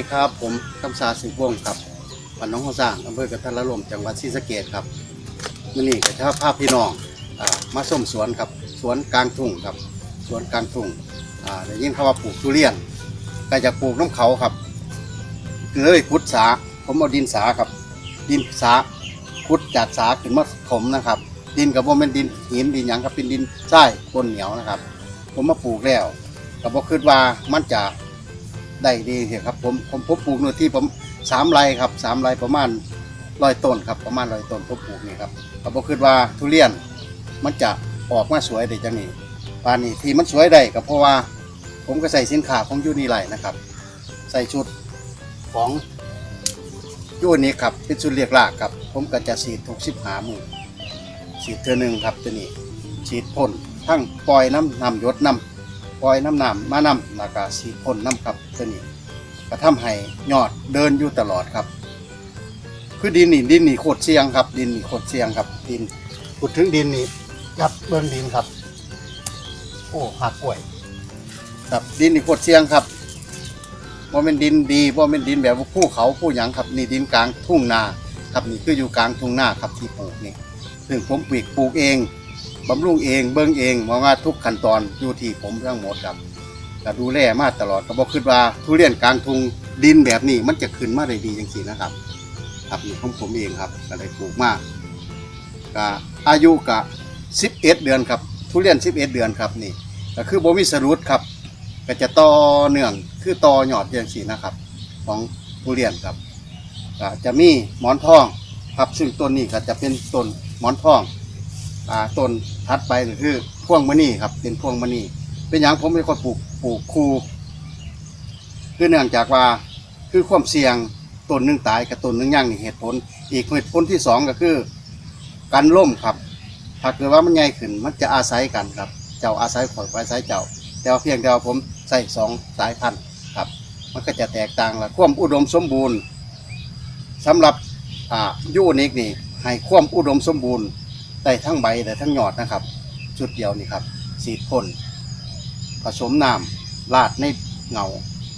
ดีครับ ผมคำสาสิบวงครับบ้านน้องหัวสร้างอำเภอกระทันละลมจังหวัดศรีสะเกษครับมื่อนี้ก็จะพาพี่น้องอามาส้มสวนครับสวนกลางทุ่งครับสวนกลางทุ่งอ่าได้ยินเขาว่าปลูกทุเรียนก็จะปลูกน้ำเขาครับเลยขุดสาผมเอาดินสาครับ ดินสาขุดจากสาขึ้นมาถมนะครับ ดินกับว่าเป็นดินหินดินหยังครับเป็นดินทรายบนเหนียวนะครับ ผมมาปลูกแล้วก็บอกคิดว่ามันจะ ได้ดีเถอะครับผมผมผมปลูกเนื้อที่ผมสามไร่ครับสามไร่ประมาณร้อยต้นครับประมาณร้อยต้นผมปลูกนี่ครับก็บอกคิดว่าทุเรียนมันจะออกมาสวยได้จังนี้ปานนี้ที่มันสวยได้ก็เพราะว่าผมก็ใส่สินค้าของยูนิไลนะครับ ใส่ชุดของยูนิครับเป็นชุดเรียกลากครับ ผมก็จะสีดทุกสิบหามือสีดเทือหนึ่งครับตัวนี้ฉีดพ่นทั้งปล่อยน้ำนำยดน้ำ ปล่อยน้ำน้ำมานำแล้วก็สีพ่นน้ำครับตัวนี้ก็ทำให้ยอดเดินอยู่ตลอดครับ คือดินนี่ดินนี่โคตรเสียงครับ ดินนี่โคตรเสียงครับ ดินพูดถึงดินนี่ยับเบิ้งดินครับ โอ้หักกล้วย ครับดินนี่โคตรเสียงครับว่าเป็นดินดีว่าเป็นดินแบบว่าภูเขาผู้หยังครับนี่ดินกลางทุ่งนาครับนี่คืออยู่กลางทุ่งนาครับที่ปลูกนี่ซึ่งผมปลูกปลูกเอง บำรุงเองเบิ่งเองมองว่าทุกขั้นตอนอยู่ที่ผมทั้งหมดครับก็ดูแลมาตลอดก็บอกคิดว่าทุเรียนกลางทุงดินแบบนี้มันจะขึ้นมาได้ดีจังซี่นะครับ ครับนี่ของผมเองครับก็เลยปลูกมากก็อายุก็11 เดือนครับทุเรียน 11 เดือนครับนี่ก็คือบ่มีสรุดครับ ก็จะต่อเนื่องคือต่อยอดจังซี่นะครับ ของทุเรียนครับก็จะมีหมอนทองครับซึ่งต้นนี้ก็จะเป็นต้นหมอนทอง อ่าต้นทัดไปก็คือพวงมณีครับ เป็นพวงมณีเป็นอย่างผมเป็นคนปลูกปลูกคูคือเนื่องจากว่าคือความเสี่ยงต้นหนึ่งตายกับต้นหนึ่งย่างนี่เหตุผล อีกเหตุผลที่สองก็คือการล่มครับ ถ้าเกิดว่ามันใหญ่ขึ้นมันจะอาศัยกันครับ เจ้าอาศัยข่อยข่อยอาศัยเจ้า แต่ว่าเพียงแต่ว่าผมใส่สองสายพันธุ์ครับ มันก็จะแตกต่างละความอุดมสมบูรณ์สำหรับอ่ายูนิคนี่ให้ความอุดมสมบูรณ์ ได้ทั้งใบได้ทั้งยอดนะครับ จุดเดียวนี่ครับสีดพ่นผสมน้ำลาดในเงา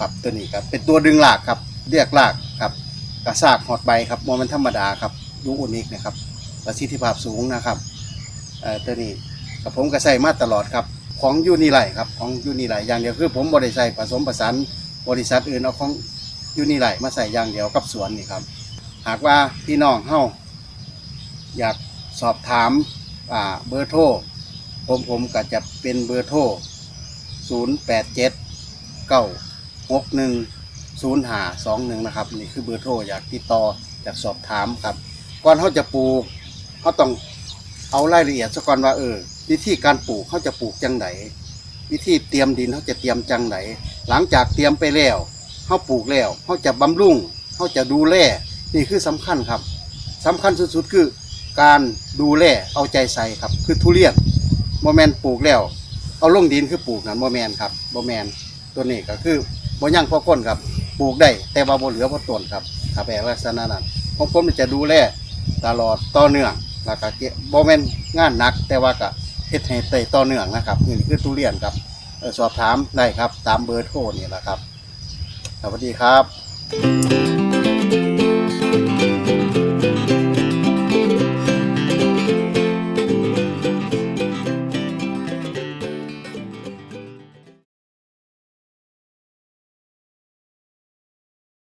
ครับตัวนี้ครับ เป็นตัวดึงรากครับเรียกรากครับกระซากหอดใบครับโมเมนธรรมดาครับยูอุนิกนะครับประสิทธิภาพสูงนะครับตัวนี้กับผมก็ใส่มาตลอดครับ ของยูนิไลครับของยูนิไลอย่างเดียวคือ ผมบริใส่ผสมผสานบริษัทอื่นเอาของยูนิไลมาใส่อย่างเดียวกับสวนนี่ครับ หากว่าพี่น้องเฮาอยาก สอบถามอ่าเบอร์โทรผมผมก็จะเป็นเบอร์โทร 0 8 7 9 6 1 0 5 2 1 นะครับ นี่คือเบอร์โทรอยากติดต่ออยากสอบถามครับ ก่อนเขาจะปลูกเขาต้องเอารายละเอียดซะก่อนว่าเออวิธีการปลูกเขาจะปลูกจังไหนวิธีเตรียมดินเขาจะเตรียมจังไหนหลังจากเตรียมไปแล้วเขาปลูกแล้วเขาจะบำรุงเขาจะดูแลนี่คือสำคัญครับสำคัญสุดๆคือ การดูแลเอาใจใส่ครับ คือทุเรียนโมแมนปลูกแล้ว เอาลงดินคือปลูกนั่นโมแมนครับโมแมนตัวนี้ก็คือบ่ยั่งพอคนครับปลูกได้ แต่ว่าบ่เหลือพอต้นครับถ้าแปลลักษณะนั้นของผมจะดูแลตลอดต่อเนื่องแล้วก็เก็บบ่แมนงานหนัก แต่ว่าก็เฮ็ดให้เตยต่อเนื่องนะครับนี่คือทุเรียนครับสอบถามได้ครับ ตามเบอร์โทรนี่แหละครับสวัสดีครับ